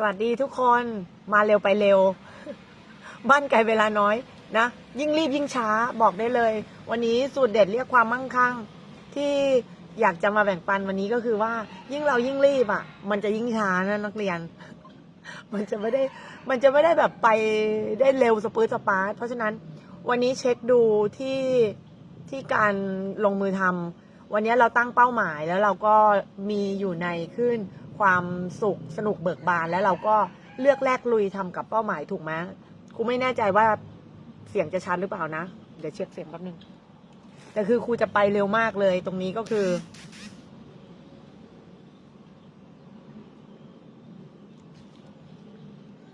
สวัสดีทุกคนมาเร็วไปเร็ว บ้านไกลเวลาน้อยนะ ยิ่งรีบยิ่งช้าบอกได้เลย วันนี้สูตรเด็ดเรียกความมั่งคั่ง ที่อยากจะมาแบ่งปันวันนี้ก็คือว่า ยิ่งเรายิ่งรีบอะ มันจะยิ่งช้านะนักเรียน มันจะไม่ได้มันจะไม่ได้แบบไปได้เร็วสปื้ดสปาร์เพราะฉะนั้นวันนี้เช็คดูที่ที่การลงมือทำวันนี้เราตั้งเป้าหมายแล้วเราก็มีอยู่ในขึ้น ความสุขสนุกเบิกบาน แล้วเราก็เลือกแลกลุยทำกับเป้าหมายถูกไหมครูไม่แน่ใจว่าเสียงจะชัดหรือเปล่านะ เดี๋ยวเช็คเสียงแป๊บนึง แต่คือครูจะไปเร็วมากเลย ตรงนี้ก็คือ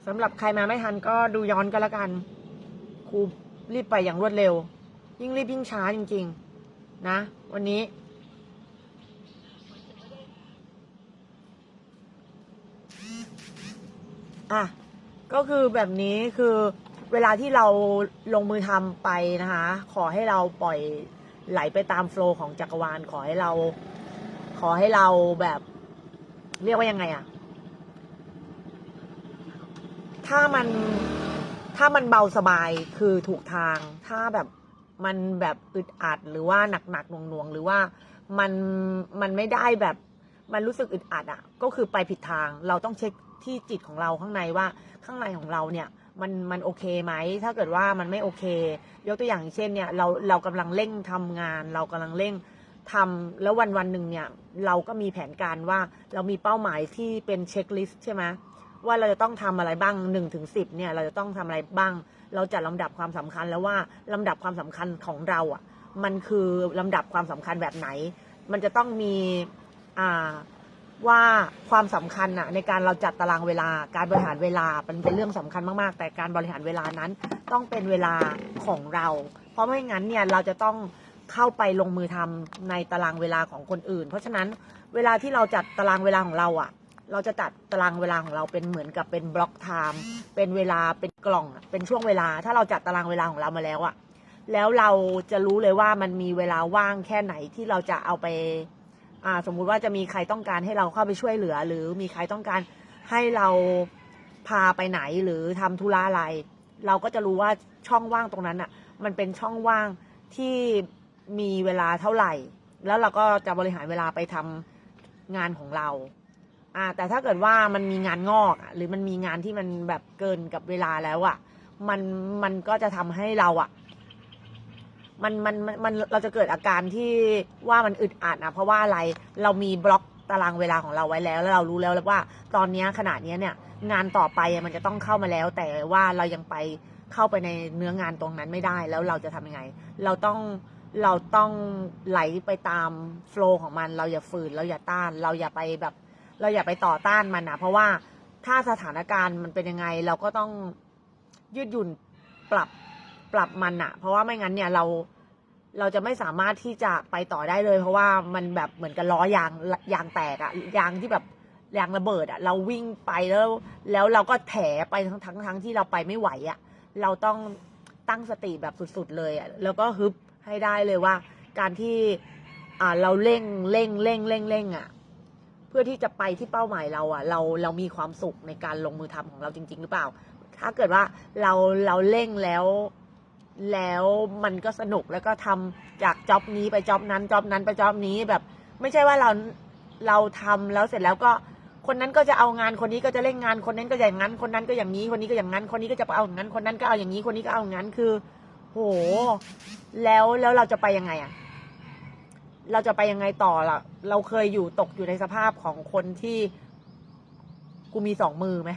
สำหรับใครมาไม่ทันก็ดูย้อนก็แล้วกัน ครูรีบไปอย่างรวดเร็ว ยิ่งรีบยิ่งช้าจริง ๆ นะ วันนี้ อะก็คือแบบนี้คือเวลาที่เราลงมือทำไปนะคะ ขอให้เราปล่อยไหลไปตามโฟล์ของจักรวาลขอให้เรา ขอให้เราแบบ เรียกว่ายังไงอะถ้ามันถ้ามันเบาสบายคือถูกทาง ถ้าแบบมันแบบอึดอัดหรือว่าหนักหนักหน่วงหน่วงหรือว่ามันมันไม่ได้แบบ มันรู้สึกอึดอัดอะ ก็คือไปผิดทางเราต้องเช็ค ที่จิตของเราข้างในว่าข้างในของเราเนี่ยมันมันโอเคไหม ถ้าเกิดว่ามันไม่โอเค ยกตัวอย่างเช่นเนี่ยเราเรากำลังเร่งทำงาน เรากำลังเร่งทำแล้ววันวันหนึ่งเนี่ยเราก็มีแผนการว่าเรามีเป้าหมายที่เป็นเช็คลิสต์ใช่ไหมว่าเราจะต้องทำอะไรบ้าง1นถึงสิเนี่ยเราจะต้องทำอะไรบ้าง เราจัดลำดับความสำคัญแล้วว่าลำดับความสำคัญของเราอะมันคือลำดับความสำคัญแบบไหน มันจะต้องมีอ่า ว่าความสำคัญอะในการเราจัดตารางเวลาการบริหารเวลามันเป็นเรื่องสำคัญมากๆ แต่การบริหารเวลานั้นต้องเป็นเวลาของเรา เพราะไม่งั้นเนี่ยเราจะต้องเข้าไปลงมือทำในตารางเวลาของคนอื่น เพราะฉะนั้นเวลาที่เราจัดตารางเวลาของเราอะ เราจะจัดตารางเวลาของเราเป็นเหมือนกับเป็นบล็อกไทม์เป็นเวลาเป็นกล่องเป็นช่วงเวลา ถ้าเราจัดตารางเวลาของเรามาแล้วอะแล้วเราจะรู้เลยว่ามันมีเวลาว่างแค่ไหนที่เราจะเอาไป อ่าสมมุติว่าจะมีใครต้องการให้เราเข้าไปช่วยเหลือ หรือมีใครต้องการให้เราพาไปไหนหรือทำธุระอะไร เราก็จะรู้ว่าช่องว่างตรงนั้นอะมันเป็นช่องว่างที่มีเวลาเท่าไหร่ แล้วเราก็จะบริหารเวลาไปทำงานของเราอ่าแต่ถ้าเกิดว่ามันมีงานงอกหรือมันมีงานที่มันแบบเกินกับเวลาแล้วอะมันมันก็จะทำให้เราอะ มันมันมันมันเราจะเกิดอาการที่ว่ามันอึดอัดอะเพราะว่าอะไรเรามีบล็อกตารางเวลาของเราไว้แล้ว แล้วเรารู้แล้วว่า ตอนนี้ขณะเนี้ยเนี่ย งานต่อไปมันจะต้องเข้ามาแล้ว แต่ว่าเรายังไปเข้าไปในเนื้องานตรงนั้นไม่ได้แล้วเราจะทำยังไง เราต้องเราต้องไหลไปตามโฟล์ของมัน เราอย่าฝืนเราอย่าต้าน เราอย่าไปแบบ เราอย่าไปต่อต้านมันนะเพราะว่าถ้าสถานการณ์มันเป็นยังไง เราก็ต้องยืดหยุ่นปรับ ปรับมันอะเพราะว่าไม่งั้นเนี่ยเราเราจะไม่สามารถที่จะไปต่อได้เลย เพราะว่ามันแบบเหมือนกับล้อยางยางแตกอะยางที่แบบยางระเบิดอะเราวิ่งไปแล้ว แล้วเราก็แถไปทั้งทั้งทั้งที่เราไปไม่ไหวอะเราต้องตั้งสติแบบสุดๆเลยอะแล้วก็ฮึบให้ได้เลยว่า การที่อ่าเราเร่งเร่งเร่งเร่งเร่งอะเพื่อที่จะไปที่เป้าหมายเราอะเราเรามีความสุขในการลงมือทำของเราจริง ๆ หรือเปล่า ถ้าเกิดว่าเราเราเร่งแล้ว แล้วมันก็สนุกแล้วก็ทำจากจ็อบนี้ไปจ็อบนั้นจ็อบนั้นไปจ็อบนี้แบบ ไม่ใช่ว่าเราเราทำแล้วเสร็จแล้วก็คนนั้นก็จะเอางานคนนี้ก็จะเร่งงานคนนั้นก็อย่างนั้น คนนั้นก็อย่างนี้คนนี้ก็อย่างนั้น คนนี้ก็จะเอาอย่างนั้น คนนั้นก็เอาอย่างนี้คนนี้ก็เอาอย่างนั้นคือ โห แล้วแล้วเราจะไปยังไงอะเราจะไปยังไงต่อล่ะ เราเคยอยู่ตกอยู่ในสภาพของคนที่กูมีสองมือไหม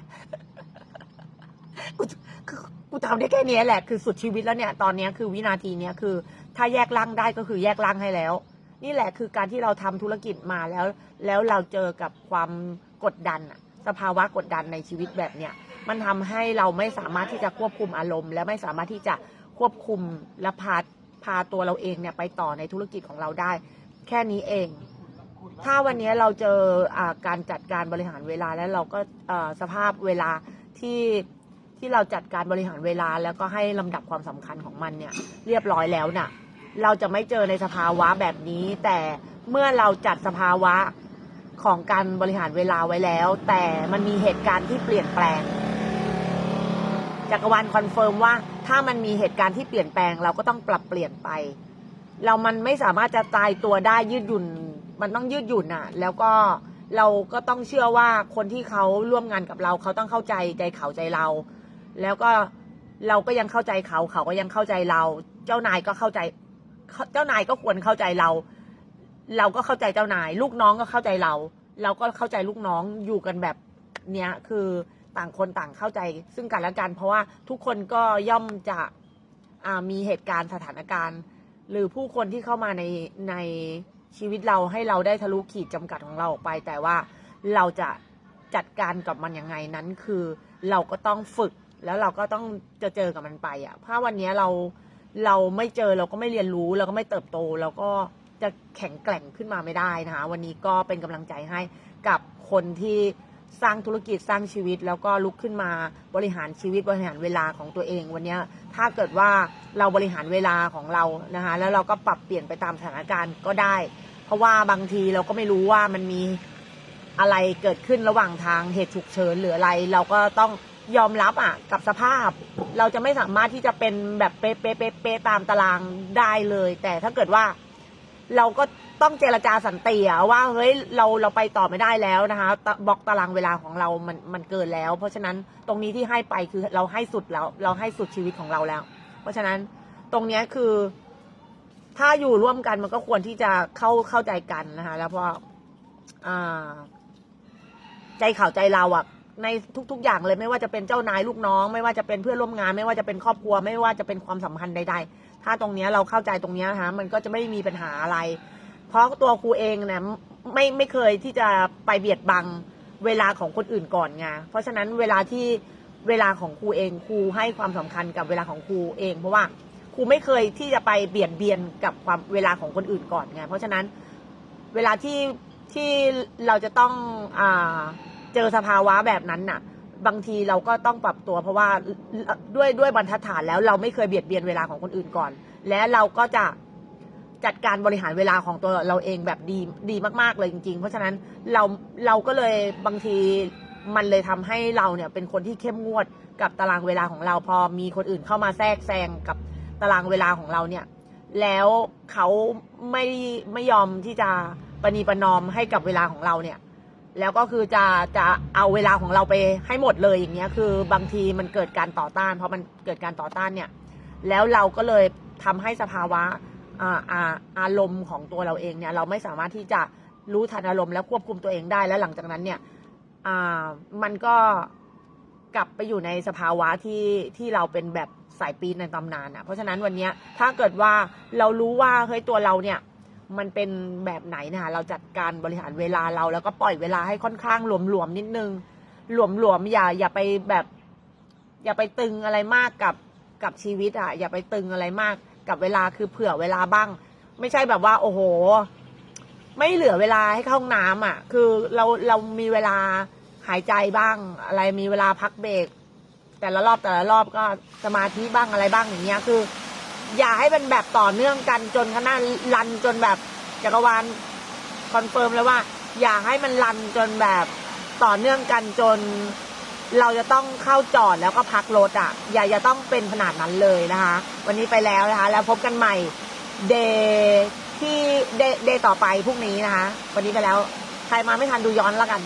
กูคือกูทำได้แค่เนี้ยแหละคือสุดชีวิตแล้วเนี่ยตอนเนี้ยคือวินาทีเนี้ยคือ ถ้าแยกร่างได้ก็คือแยกร่างให้แล้ว นี่แหละคือการที่เราทำธุรกิจมาแล้ว แล้วเราเจอกับความกดดันอะสภาวะกดดันในชีวิตแบบเนี้ยมันทำให้เราไม่สามารถที่จะควบคุมอารมณ์ และไม่สามารถที่จะควบคุมและพาพาตัวเราเองเนี่ยไปต่อในธุรกิจของเราได้ แค่นี้เอง ถ้าวันนี้เราเจออาการจัดการบริหารเวลาแล้วเราก็เอ่อสภาพเวลาที่ ที่เราจัดการบริหารเวลาแล้วก็ให้ลำดับความสำคัญของมันเนี่ย เรียบร้อยแล้วน่ะ เราจะไม่เจอในสภาวะแบบนี้ แต่เมื่อเราจัดสภาวะของการบริหารเวลาไว้แล้ว แต่มันมีเหตุการณ์ที่เปลี่ยนแปลงจักรวาลคอนเฟิร์มว่าถ้ามันมีเหตุการณ์ที่เปลี่ยนแปลงเราก็ต้องปรับเปลี่ยนไป เรามันไม่สามารถจะตายตัวได้ยืดหยุ่น มันต้องยืดหยุ่นอะแล้วก็เราก็ต้องเชื่อว่าคนที่เขาร่วมงานกับเรา เขาต้องเข้าใจใจเขาใจเรา แล้วก็เราก็ยังเข้าใจเขาเขาก็ยังเข้าใจเรา เจ้านายก็เข้าใจ เจ้านายก็ควรเข้าใจเรา เราก็เข้าใจเจ้านาย ลูกน้องก็เข้าใจเรา เราก็เข้าใจลูกน้องอยู่กันแบบเนี้ยคือต่างคนต่างเข้าใจซึ่งกันและกัน เพราะว่าทุกคนก็ย่อมจะมีเหตุการณ์สถานการณ์ หรือผู้คนที่เข้ามาในในชีวิตเราให้เราได้ทะลุขีดจำกัดของเราออกไป แต่ว่าเราจะจัดการกับมันยังไงนั้นคือ เราก็ต้องฝึก แล้วเราก็ต้องจะเจอกับมันไปอะถ้าวันนี้เราเราไม่เจอเราก็ไม่เรียนรู้เราก็ไม่เติบโตเราก็จะแข็งแกร่งขึ้นมาไม่ได้นะคะ วันนี้ก็เป็นกำลังใจให้กับคนที่สร้างธุรกิจสร้างชีวิต แล้วก็ลุกขึ้นมาบริหารชีวิตบริหารเวลาของตัวเอง วันนี้ถ้าเกิดว่าเราบริหารเวลาของเรานะคะ แล้วเราก็ปรับเปลี่ยนไปตามสถานการณ์ก็ได้ เพราะว่าบางทีเราก็ไม่รู้ว่ามันมีอะไรเกิดขึ้นระหว่างทางเหตุฉุกเฉินหรืออะไร เราก็ต้อง ยอมรับอะกับสภาพ เราจะไม่สามารถที่จะเป็นแบบเป๊ะเป๊ะเป๊ะเป๊ะตามตารางได้เลย แต่ถ้าเกิดว่า เราก็ต้องเจรจาสันติอะว่าเฮ้ยเราเราไปต่อไม่ได้แล้วนะคะตะบล็อกตารางเวลาของเรามันมันเกินแล้ว เพราะฉะนั้นตรงนี้ที่ให้ไปคือเราให้สุดแล้ว เราให้สุดชีวิตของเราแล้ว เพราะฉะนั้นตรงเนี้ยคือ ถ้าอยู่ร่วมกันมันก็ควรที่จะเข้าเข้าใจกันนะคะ แล้วเพราะอ่า ใจเขาใจเราอะ ในทุก ๆ อย่างเลยไม่ว่าจะเป็นเจ้านายลูกน้อง ไม่ว่าจะเป็นเพื่อนร่วมงาน ไม่ว่าจะเป็นครอบครัว ไม่ว่าจะเป็นความสัมพันธ์ใด ๆ ถ้าตรงนี้เราเข้าใจตรงนี้นะคะมันก็จะไม่มีปัญหาอะไร เพราะตัวครูเองเนี่ยไม่ไม่เคยที่จะไปเบียดบังเวลาของคนอื่นก่อนไงเพราะฉะนั้นเวลาที่เวลาของครูเองครูให้ความสำคัญกับเวลาของครูเอง เพราะว่าครูไม่เคยที่จะไปเบียดเบียนกับความเวลาของคนอื่นก่อนไงเพราะฉะนั้นเวลาที่ที่เราจะต้องอ่า เจอสภาวะแบบนั้นน่ะ บางทีเราก็ต้องปรับตัวเพราะว่าด้วยด้วยบรรทัดฐานแล้วเราไม่เคยเบียดเบียนเวลาของคนอื่นก่อน และเราก็จะจัดการบริหารเวลาของตัวเราเองแบบดีดีมาก ๆ เลยจริง ๆ เพราะฉะนั้นเราเราก็เลยบางทีมันเลยทำให้เราเนี่ยเป็นคนที่เข้มงวดกับตารางเวลาของเราพอมีคนอื่นเข้ามาแทรกแซงกับตารางเวลาของเราเนี่ย แล้วเขาไม่ไม่ยอมที่จะประนีประนอมให้กับเวลาของเราเนี่ย แล้วก็คือจะจะเอาเวลาของเราไปให้หมดเลยอย่างเงี้ยคือบางทีมันเกิดการต่อต้านเพราะมันเกิดการต่อต้านเนี่ย แล้วเราก็เลยทำให้สภาวะอาอารมณ์ของตัวเราเองเนี่ย เราไม่สามารถที่จะรู้ทันอารมณ์และควบคุมตัวเองได้แล้วหลังจากนั้นเนี่ยมันก็กลับไปอยู่ในสภาวะที่ที่เราเป็นแบบสายปีนในตำนานอะ่ะเพราะฉะนั้นวันนี้ถ้าเกิดว่าเรารู้ว่าเฮ้ยตัวเราเนี่ย มันเป็นแบบไหนนะคะเราจัดการบริหารเวลาเรา แล้วก็ปล่อยเวลาให้ค่อนข้างหลวมๆนิดนึง หลวมๆอย่าอย่าไปแบบ อย่าไปตึงอะไรมากกับกับชีวิตอะอย่าไปตึงอะไรมากกับเวลาคือเผื่อเวลาบ้าง ไม่ใช่แบบว่า โอ้โห ไม่เหลือเวลาให้เข้าห้องน้ำอะคือเราเรามีเวลาหายใจบ้าง อะไรมีเวลาพักเบรกแต่ละรอบแต่ละรอบก็สมาธิบ้างอะไรบ้างอย่างเงี้ยคือ อย่าให้เป็นแบบต่อเนื่องกันจนขนาดรันจนแบบจักรวาลคอนเฟิร์มเลยว่า อย่าให้มันรันจนแบบต่อเนื่องกันจน เราจะต้องเข้าจอดแล้วก็พักรถอะ อย่าอย่าต้องเป็นขนาดนั้นเลยนะคะ วันนี้ไปแล้วนะคะ แล้วพบกันใหม่เดที่เดต่อไปพรุ่งนี้นะคะ วันนี้ไปแล้ว ใครมาไม่ทันดูย้อนแล้วกัน